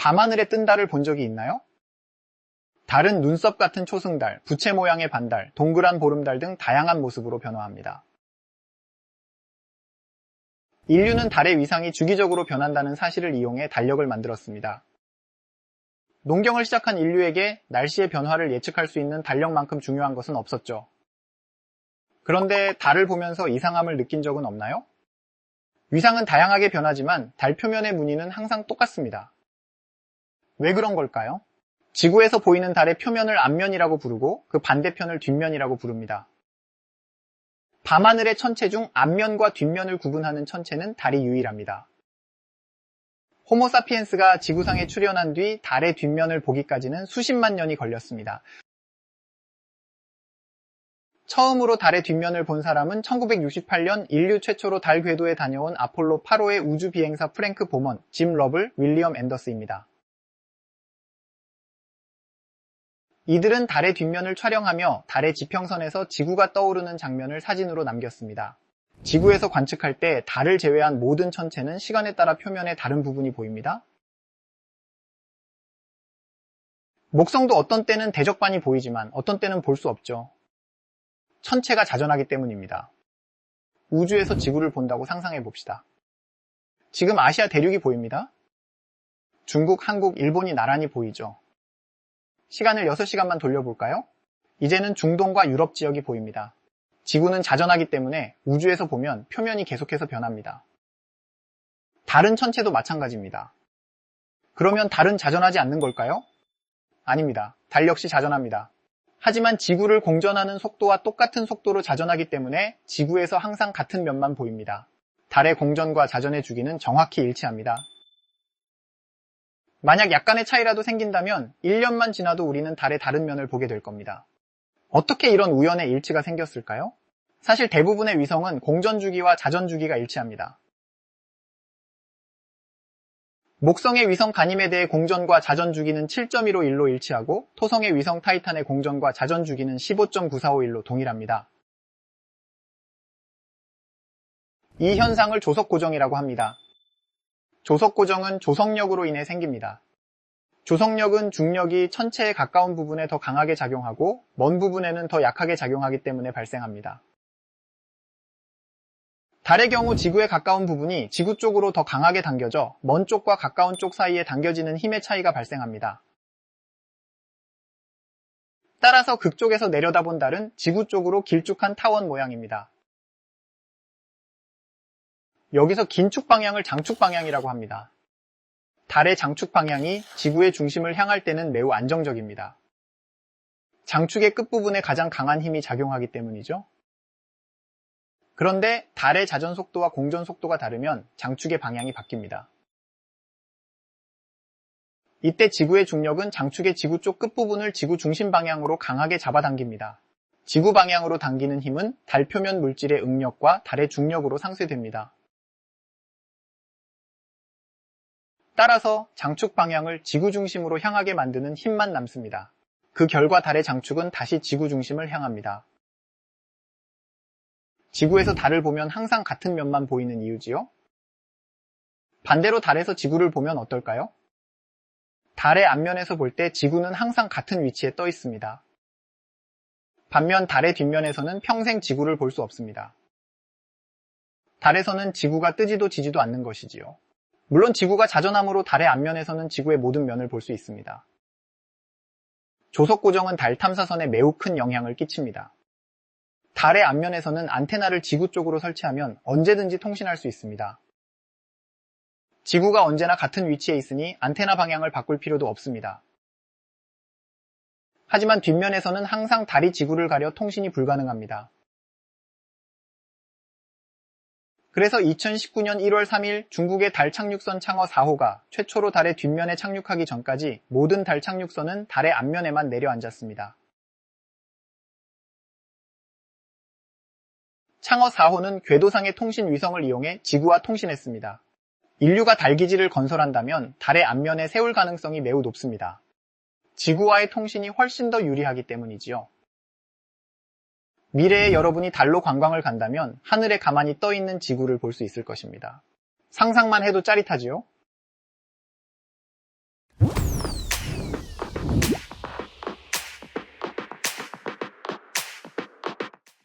밤하늘에 뜬 달을 본 적이 있나요? 달은 눈썹 같은 초승달, 부채 모양의 반달, 동그란 보름달 등 다양한 모습으로 변화합니다. 인류는 달의 위상이 주기적으로 변한다는 사실을 이용해 달력을 만들었습니다. 농경을 시작한 인류에게 날씨의 변화를 예측할 수 있는 달력만큼 중요한 것은 없었죠. 그런데 달을 보면서 이상함을 느낀 적은 없나요? 위상은 다양하게 변하지만 달 표면의 무늬는 항상 똑같습니다. 왜 그런 걸까요? 지구에서 보이는 달의 표면을 앞면이라고 부르고 그 반대편을 뒷면이라고 부릅니다. 밤하늘의 천체 중 앞면과 뒷면을 구분하는 천체는 달이 유일합니다. 호모사피엔스가 지구상에 출현한 뒤 달의 뒷면을 보기까지는 수십만 년이 걸렸습니다. 처음으로 달의 뒷면을 본 사람은 1968년 인류 최초로 달 궤도에 다녀온 아폴로 8호의 우주 비행사 프랭크 보먼, 짐 러블, 윌리엄 앤더스입니다. 이들은 달의 뒷면을 촬영하며 달의 지평선에서 지구가 떠오르는 장면을 사진으로 남겼습니다. 지구에서 관측할 때 달을 제외한 모든 천체는 시간에 따라 표면의 다른 부분이 보입니다. 목성도 어떤 때는 대적반이 보이지만 어떤 때는 볼 수 없죠. 천체가 자전하기 때문입니다. 우주에서 지구를 본다고 상상해 봅시다. 지금 아시아 대륙이 보입니다. 중국, 한국, 일본이 나란히 보이죠. 시간을 6시간만 돌려볼까요? 이제는 중동과 유럽 지역이 보입니다. 지구는 자전하기 때문에 우주에서 보면 표면이 계속해서 변합니다. 다른 천체도 마찬가지입니다. 그러면 달은 자전하지 않는 걸까요? 아닙니다. 달 역시 자전합니다. 하지만 지구를 공전하는 속도와 똑같은 속도로 자전하기 때문에 지구에서 항상 같은 면만 보입니다. 달의 공전과 자전의 주기는 정확히 일치합니다. 만약 약간의 차이라도 생긴다면 1년만 지나도 우리는 달의 다른 면을 보게 될 겁니다. 어떻게 이런 우연의 일치가 생겼을까요? 사실 대부분의 위성은 공전 주기와 자전 주기가 일치합니다. 목성의 위성 가님에 대해 공전과 자전 주기는 7.151로 일치하고 토성의 위성 타이탄의 공전과 자전 주기는 15.9451로 동일합니다. 이 현상을 조석 고정이라고 합니다. 조석 고정은 조석력으로 인해 생깁니다. 조석력은 중력이 천체에 가까운 부분에 더 강하게 작용하고 먼 부분에는 더 약하게 작용하기 때문에 발생합니다. 달의 경우 지구에 가까운 부분이 지구 쪽으로 더 강하게 당겨져 먼 쪽과 가까운 쪽 사이에 당겨지는 힘의 차이가 발생합니다. 따라서 극쪽에서 내려다본 달은 지구 쪽으로 길쭉한 타원 모양입니다. 여기서 긴축 방향을 장축 방향이라고 합니다. 달의 장축 방향이 지구의 중심을 향할 때는 매우 안정적입니다. 장축의 끝부분에 가장 강한 힘이 작용하기 때문이죠. 그런데 달의 자전 속도와 공전 속도가 다르면 장축의 방향이 바뀝니다. 이때 지구의 중력은 장축의 지구 쪽 끝부분을 지구 중심 방향으로 강하게 잡아당깁니다. 지구 방향으로 당기는 힘은 달 표면 물질의 응력과 달의 중력으로 상쇄됩니다. 따라서 장축 방향을 지구 중심으로 향하게 만드는 힘만 남습니다. 그 결과 달의 장축은 다시 지구 중심을 향합니다. 지구에서 달을 보면 항상 같은 면만 보이는 이유지요? 반대로 달에서 지구를 보면 어떨까요? 달의 앞면에서 볼 때 지구는 항상 같은 위치에 떠 있습니다. 반면 달의 뒷면에서는 평생 지구를 볼 수 없습니다. 달에서는 지구가 뜨지도 지지도 않는 것이지요. 물론 지구가 자전함으로 달의 앞면에서는 지구의 모든 면을 볼 수 있습니다. 조석 고정은 달 탐사선에 매우 큰 영향을 끼칩니다. 달의 앞면에서는 안테나를 지구 쪽으로 설치하면 언제든지 통신할 수 있습니다. 지구가 언제나 같은 위치에 있으니 안테나 방향을 바꿀 필요도 없습니다. 하지만 뒷면에서는 항상 달이 지구를 가려 통신이 불가능합니다. 그래서 2019년 1월 3일 중국의 달 착륙선 창어 4호가 최초로 달의 뒷면에 착륙하기 전까지 모든 달 착륙선은 달의 앞면에만 내려앉았습니다. 창어 4호는 궤도상의 통신 위성을 이용해 지구와 통신했습니다. 인류가 달 기지를 건설한다면 달의 앞면에 세울 가능성이 매우 높습니다. 지구와의 통신이 훨씬 더 유리하기 때문이지요. 미래에 여러분이 달로 관광을 간다면 하늘에 가만히 떠 있는 지구를 볼 수 있을 것입니다. 상상만 해도 짜릿하지요?